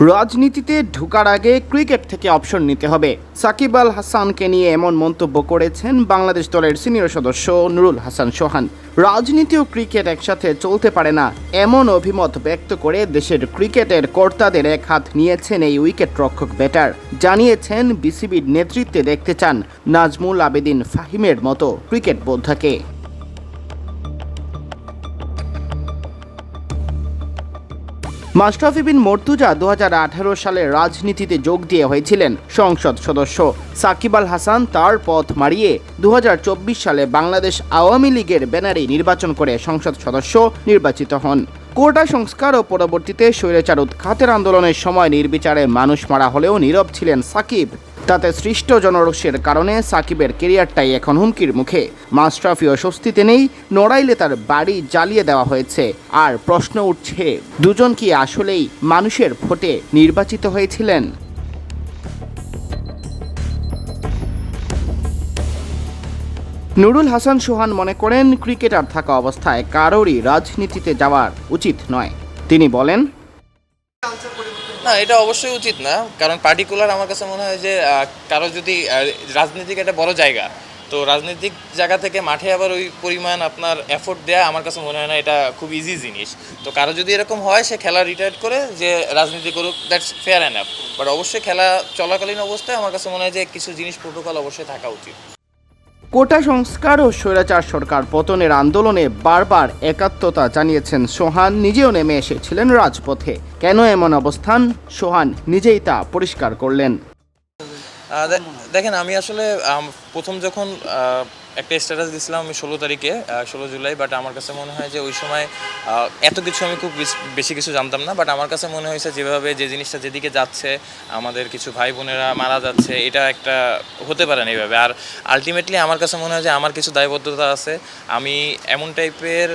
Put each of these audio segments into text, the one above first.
রাজনীতিতে ঢোকার আগে ক্রিকেট থেকে অপশন নিতে হবে। সাকিব আল হাসানকে নিয়ে এমন মন্তব্য করেছেন বাংলাদেশ দলের সিনিয়র সদস্য নুরুল হাসান সোহান। রাজনীতি ও ক্রিকেট একসাথে চলতে পারে না, এমন অভিমত ব্যক্ত করে দেশের ক্রিকেটের কর্তাদের এক হাত নিয়েছেন এই উইকেট রক্ষক ব্যাটার। জানিয়েছেন বিসিবির নেতৃত্বে দেখতে চান নাজমুল আবেদিন ফাহিমের মতো ক্রিকেট বোদ্ধাকে। মাস্টাফি বিন মর্তুজা দুহাজার আঠারো সালে রাজনীতিতে যোগ দিয়ে হয়েছিলেন সংসদ সদস্য। সাকিব আল হাসান তার পথ মারিয়ে দুহাজার চব্বিশ সালে বাংলাদেশ আওয়ামী লীগের ব্যানারে নির্বাচন করে সংসদ সদস্য নির্বাচিত হন। কোটা সংস্কার ও পরবর্তীতে স্বৈরাচার উৎখাতের আন্দোলনের সময় নির্বিচারে মানুষ মারা হলেও নীরব ছিলেন সাকিব। তাতে সৃষ্ট জনরোষের কারণে সাকিবের কেরিয়ারটাই এখন হুমকির মুখে। মাস্টাফি স্বস্তিতে নেই, নড়াইলে তার বাড়ি জ্বালিয়ে দেওয়া হয়েছে। আর প্রশ্ন উঠছে, দুজন কি আসলেই মানুষের ভোটে নির্বাচিত হয়েছিলেন? নুরুল হাসান সোহান মনে করেন, ক্রিকেটার থাকা অবস্থায় কারোরই রাজনীতিতে যাওয়ার উচিত নয়। তিনি বলেন না, এটা অবশ্যই উচিত না। কারণ পার্টিকুলার আমার কাছে মনে হয় যে কারও যদি রাজনীতিক একটা বড় জায়গা, তো রাজনৈতিক জায়গা থেকে মাঠে আবার ওই পরিমাণ আপনার এফোর্ট দেয়া আমার কাছে মনে হয় না এটা খুব ইজি জিনিস। তো কারও যদি এরকম হয়, সে খেলা রিটায়ার করে যে রাজনীতি করুক দ্যাটস ফেয়ার অ্যান্ড বাট অবশ্যই খেলা চলাকালীন অবস্থায় আমার কাছে মনে হয় যে কিছু জিনিস প্রোটোকল অবশ্যই থাকা উচিত। কোটা সংস্কার ও স্বৈরাচার সরকার পতনের আন্দোলনে বারবার একাত্মতা জানিয়েছেন সোহান। নিজেও নেমে এসেছিলেন রাজপথে। কেন এমন অবস্থান? সোহান নিজেই তা পরিষ্কার করলেন। দেখেন, আমি আসলে প্রথম যখন একটা স্ট্যাটাস দিয়েছিলাম আমি ষোলো তারিখে ষোলো জুলাই বাট আমার কাছে মনে হয় যে ওই সময় এত কিছু আমি খুব বেশি কিছু জানতাম না বাট আমার কাছে মনে হয়েছে যেভাবে যে জিনিসটা যেদিকে যাচ্ছে, আমাদের কিছু ভাই বোনেরা মারা যাচ্ছে, এটা একটা হতে পারে না এইভাবে। আর আলটিমেটলি আমার কাছে মনে হয় যে আমার কিছু দায়বদ্ধতা আছে, আমি এমন টাইপের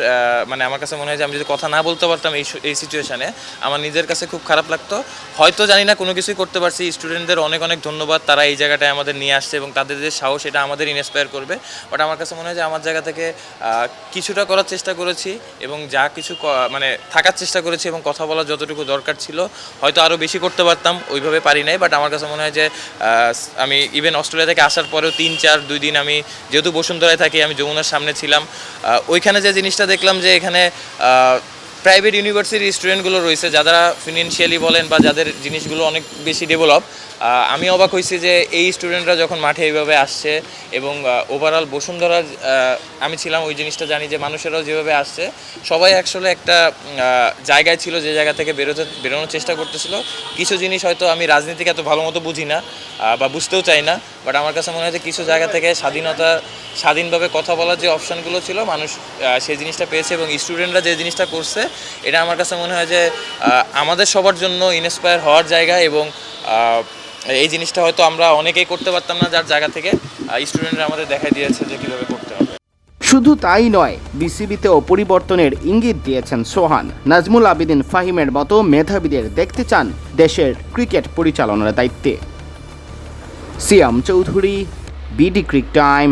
মানে আমার কাছে মনে হয় যে আমি যদি কথা না বলতে পারতাম এই এই সিচুয়েশানে আমার নিজের কাছে খুব খারাপ লাগতো। হয়তো জানি না, কোনো কিছুই করতে পারছি স্টুডেন্টদের অনেক অনেক ধন্যবাদ, তারা এই জায়গাটায় আমাদের নিয়ে আসছে এবং তাদের যে সাহস, এটা আমাদের ইন্সপায়ার করবে। বাট আমার কাছে মনে হয় যে আমার জায়গা থেকে কিছুটা করার চেষ্টা করেছি এবং যা কিছু মানে থাকার চেষ্টা করেছি এবং কথা বলার যতটুকু দরকার ছিল, হয়তো আরও বেশি করতে পারতাম, ওইভাবে পারি নাই। বাট আমার কাছে মনে হয় যে আমি ইভেন অস্ট্রেলিয়া থেকে আসার পরেও তিন, চার, দুই দিন আমি যেহেতু বসুন্ধরায় থাকি, আমি যমুনার সামনে ছিলাম ওইখানে যে জিনিসটা দেখলাম যে এখানে প্রাইভেট ইউনিভার্সিটির স্টুডেন্টগুলো রয়েছে, যারা ফিনান্সিয়ালি বলেন বা যাদের জিনিসগুলো অনেক বেশি ডেভেলপ আমি অবাক হয়েছি যে এই স্টুডেন্টরা যখন মাঠে এইভাবে আসছে এবং ওভারঅল বসুন্ধরার আহ, আমি ছিলাম ওই জিনিসটা জানি যে মানুষেরাও যেভাবে আসছে সবাই আসলে একটা জায়গায় ছিল যে জায়গা থেকে বেরোতে বেরোনোর চেষ্টা করতেছিল। কিছু জিনিস হয়তো আমি রাজনীতিকে এত ভালো মতো বুঝি না বা বুঝতেও চাই না বাট আমার কাছে মনে হয় যে কিছু জায়গা থেকে স্বাধীনতা স্বাধীনভাবে কথা বলার যে অপশানগুলো ছিল মানুষ সেই জিনিসটা পেয়েছে এবং স্টুডেন্টরা যে জিনিসটা করছে এটা আমার কাছে মনে হয় যে আমাদের সবার জন্য ইন্সপায়ার হওয়ার জায়গা এবং এই জিনিসটা হয়তো আমরা অনেকেই করতে পারতাম না যার জায়গা থেকে স্টুডেন্টরা আমাদের দেখাই দিয়েছে যে কীভাবে করতে হবে। শুধু তাই নয় বিসিবিতেও পরিবর্তনের ইঙ্গিত দিয়েছেন সোহান। নাজমুল আবিদিন ফাহিমের মতো মেধাবীদের দেখতে চান দেশের ক্রিকেট পরিচালনার দায়িত্বে। Siam Chowdhury BD cric time